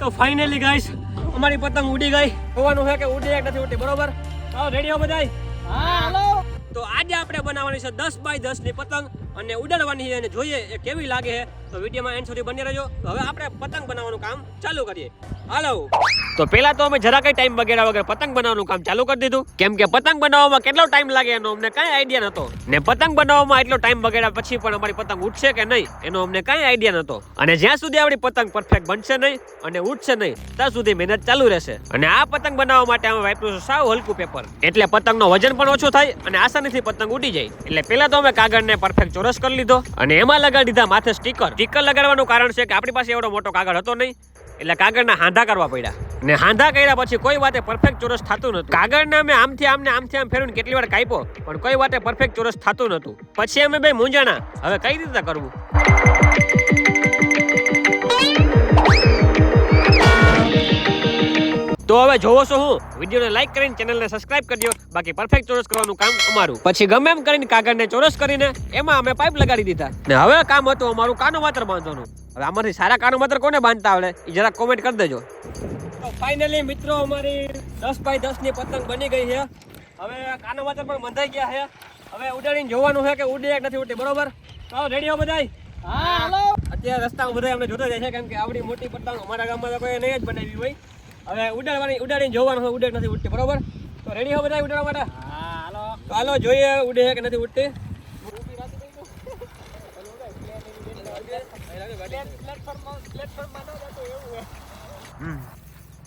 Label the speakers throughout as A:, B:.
A: તો finally guys અમારી પતંગ ઉડી ગઈ. હોવાનું છે કે ઉડી એક નથી ઉડતી બરોબર? હા રેડી હો બધાય?
B: હા હાલો.
A: તો આજે આપણે બનાવવાની છે દસ બાય દસની પતંગ. અને ઉડાડવાની અને જોઈએ એ કેવી લાગે છે. તો વિડીયોમાં એન્ડ સુધી બની રહેજો. હવે આપણે પતંગ બનાવવાનું કામ ચાલુ કરીએ. હાલો. તો પેલા તો અમે જરા કઈ ટાઈમ બગેડા વગર પતંગ બનાવવાનું કામ ચાલુ કરી દીધું. કેમ કે પતંગ બનાવવામાં કેટલો ટાઈમ લાગે એનો અમને કઈ આઈડિયા નતો. ને પતંગ બનાવવામાં એટલો ટાઈમ બગેડા પછી પણ અમારી પતંગ ઉઠશે કે નહીં, એનો અમને કઈ આઈડિયા નતો. અને જ્યાં સુધી આપણી પતંગ પરફેક્ટ બનશે નહીં અને ઉઠશે નહીં, ત્યાં સુધી મહેનત ચાલુ રહેશે. અને આ પતંગ બનાવવા માટે અમે વાપર્યું છે સાવ હલકું પેપર એટલે પતંગનો વજન પણ ઓછો થાય અને આસાનીથી પતંગ ઉડી જાય. એટલે પેલા તો અમે કાગળને પરફેક્ટ ચોરસ કરી લીધો અને એમાં લગાડી દીધા માથે સ્ટીકર સ્ટીકર લગાડવાનું કારણ છે કે આપણી પાસે એવડો મોટો કાગળ હતો નહીં, એટલે કાગળના હાંધા કરવા પડ્યા. ને હાંધા કર્યા પછી કોઈ વાતે પરફેક્ટ ચોરસ થતું નતું કાગળને અમે આમથી આમને આમથી આમ ફેરવીને કેટલી વાર કાપ્યો, પણ કોઈ વાતે પરફેક્ટ ચોરસ થતું નતું પછી અમે બે મૂંઝાણા. હવે કઈ રીતે કરવું? તો હવે જોવો છો હું. વિડીયોને લાઈક કરીને ચેનલને સબસ્ક્રાઇબ કરજો. બાકી પરફેક્ટ ચોરસ કરવાનું કામ અમારું. પછી ગમે એમ કરીને કાગળને ચોરસ કરીને એમાં અમે પાઇપ લગાડી દીધા. ને હવે કામ હતું અમારું કાનો માત્ર બાંધવાનું. હવે આમાંથી સારા કાનો માત્ર કોને બાંધતા આવડે? એ જરા કોમેન્ટ કરી દેજો. તો ફાઇનલી મિત્રો અમારી દસ બાય દસની પતંગ બની ગઈ છે. હવે કાનો માત્ર પણ બંધાઈ ગયા છે. હવે ઉડાડીને જોવાનું છે કે ઉડી એક નથી ઉડતી બરોબર? તો રેડી હો
B: હાલો.
A: અત્યારે રસ્તામાં બધા અમને જોતા જાય છે કેમ કે આવડી મોટી પતંગ અમારા ગામમાં તો કોઈ નહીં જ બનાવી હોય. હવે ઉડાડવાની ઉડાડીને જોવાનું ઉડે નથી ઉડતી બરોબર? તો રેડી હો બધા ઉડાડવા માટે?
B: હા હાલો
A: તો હાલો જોઈએ ઉડે કે નથી ઉડતી.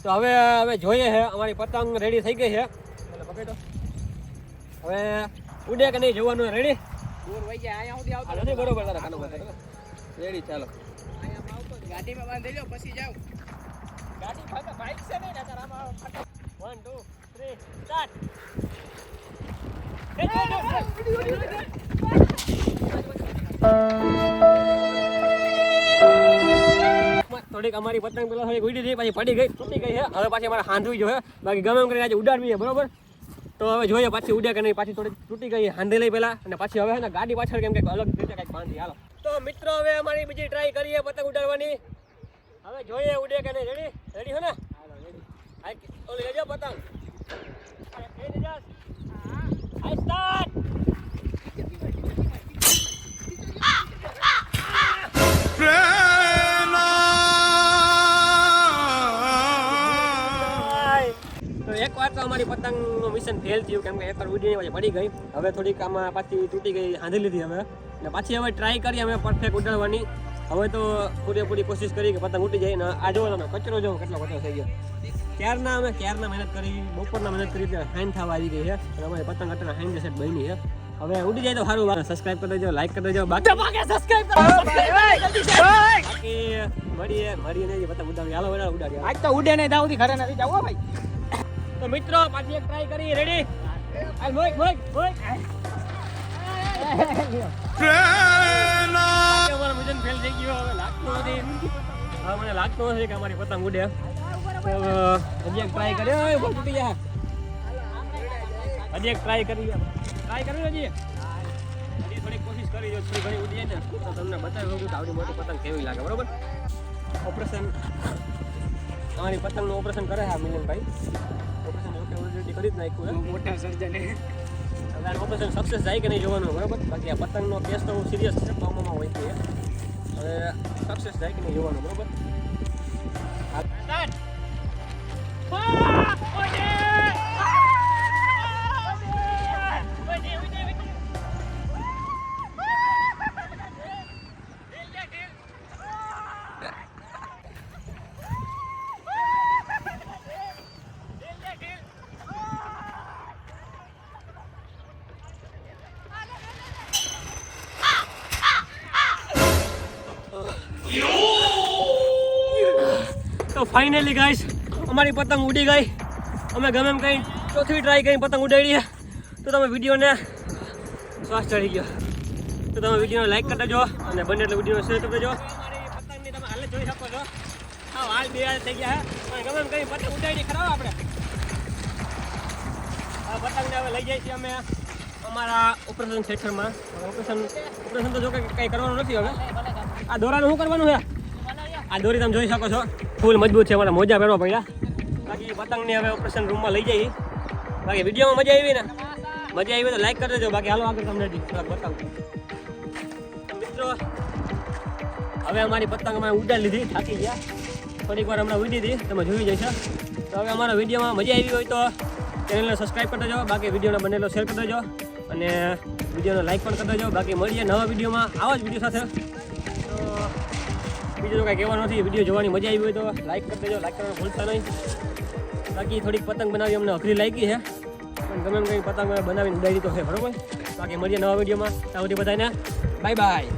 A: તો હવે હવે જોઈએ છે અમારી પતંગ રેડી થઈ ગઈ છે હવે ઉડે કે નહીં જોવાનું રેડી નથી બરોબર રેડી ચાલો.
B: ગાડીમાં બાંધી લો પછી જાવ ગાડી ફાટે બાઇક છે નહીં, નકર આમાં
A: વન ટુ થ્રી સ્ટાર્ટ થોડીક અમારી પતંગ પેલા થોડીક ઉડી હતી પછી પડી ગઈ, તૂટી ગઈ છે. હવે પાછી અમારે હાંધવી જોઈએ. બાકી ગમે એમ કરીને આજે ઉડાડવી છે, બરોબર? તો હવે જોઈએ પાછી ઉડે કે નહીં, પાછી થોડી તૂટી ગઈ હાંધી લઈ પેલા અને પાછી હવે ગાડી પાછળ કેમ કે અલગ રીતે કંઈક બાંધી. હાલો. તો મિત્રો, હવે અમારી બીજી ટ્રાય કરીએ પતંગ ઉડાડવાની. હવે જોઈએ ઉડે કે નહીં. રેડી રેડી હો ને? ઓલી લેજો પતંગ. ને સ્ટાર્ટ તો તો અમારી પતંગનું મિશન ફેલ થયું, કેમ કે એક વાર ઉડીને પછી પડી ગઈ. હવે થોડીક આમાં પાછી તૂટી ગઈ હાંધી લીધી હવે ને પાછી હવે ટ્રાય કરી, અમે પરફેક્ટ ઉડાડવાની. હવે તો પૂરેપૂરી કોશિશ કરી કે પતંગ ઉડી જાય ને આ જોવો તમે કચરો જોવો કેટલો કચરો થઈ ગયો. ક્યારના અમે ક્યારના મહેનત કરી બપોરના મહેનત કરી એટલે હાઈન થવા આવી ગઈ છે. અને અમારી પતંગ અત્યારે હાઈન સેટ બની છે. હવે ઉડી જાય તો સારું સબસ્ક્રાઇબ કરી દેજો લાઈક કરી દેજો બાકી બાકી મળીએ મળીએ નહીં પતંગ ઉડાડી હાલો વડા ઉડાડી
B: આજ તો ઉડે નહીં દાઉદી ઘરે નથી જાવ ભાઈ.
A: તો મિત્રો પાછી એક ટ્રાય કરી રેડી મોય મોય મોઈક. મિશન ફેલ થઈ ગયો હવે લાગતું નથી હવે મને લાગતું નથી કે અમારી પતંગ ઉડે હજી એક ટ્રાય કર્યો બહુ તૂટી એક ટ્રાય કરી. ટ્રાય કર્યો હજી હજી કોશિશ કરી ઘણી ઉડી ને તો તમને બતાવી દઉં કે આવડી મોટી પતંગ કેવી લાગે બરોબર ઓપરેશન તમારી પતંગનું ઓપરેશન કરે આ મિલનભાઈ ઓપરેશન કરી જ નાખ્યું
B: મોટા સર્જન
A: આ ઓપરેશન સક્સેસ જાય કે નહીં જોવાનું બરાબર? બાકી આ પતંગનો કેસ તો સિરિયસ છે તો હોય છે હવે સક્સેસ જાય કે નહીં જોવાનું બરાબર? તો ફાઇનલી ગાઈશ અમારી પતંગ ઉડી ગઈ. અમે ગમે એમ કંઈ ચોથી ટ્રાય કરી પતંગ ઉડાડીએ. તો તમે વિડીયોને શ્વાસ ચડી ગયો. તો તમે વિડીયોને લાઈક કરી દેજો અને બને એટલે વિડીયોને શેર કરી દેજો. પતંગની તમે હાલ જોઈ શકો છો. હા હાલ બે હાલ થઈ ગયા અને ગમે એમ કંઈ પતંગ ઉડાડી ખરાબ આપણે? આ પતંગને હવે લઈ જઈએ છીએ અમે અમારા ઓપરેશન સેક્ટરમાં ઓપરેશન ઓપરેશન તો જો કંઈ કરવાનું નથી હવે. આ દોરાનું શું કરવાનું છે? આ દોરી તમે જોઈ શકો છો. ફૂલ મજબૂત છે મારા મોજા પહેરવા પડ્યા. બાકી પતંગને હવે ઓપરેશન રૂમમાં લઈ જઈએ. બાકી વિડીયોમાં મજા આવી ને? મજા આવી તો લાઈક કરી દેજો. બાકી હાલો આગળ તમને બતાવું. મિત્રો, હવે અમારી પતંગ અમે ઉડાડી લીધી, થાકી ગયા. થોડીક વાર હમણાં ઉડી હતી તમે જોઈ જશો. તો હવે અમારા વિડીયોમાં મજા આવી હોય તો ચેનલને સબસ્ક્રાઈબ કરી દેજો. બાકી વિડીયોને બનેલો શેર કરી દેજો. અને વિડીયોને લાઈક પણ કરી દેજો. બાકી મળીએ નવા વિડીયોમાં આવા જ વીડિયો સાથે. બીજું તો કાંઈ કહેવાનું નથી. વીડિયો જોવાની મજા આવી હોય તો લાઈક કરી દેજો. લાઈક કરવાનું ભૂલતા નહીં. બાકી થોડીક પતંગ બનાવી અમને અઘરી લાગી છે. પણ ગમે કંઈ પતંગ બનાવીને ઉડાવી તો છે, બરોબર? બાકી મળીએ નવા વિડીયોમાં. ત્યાં સુધી બધાને બાય બાય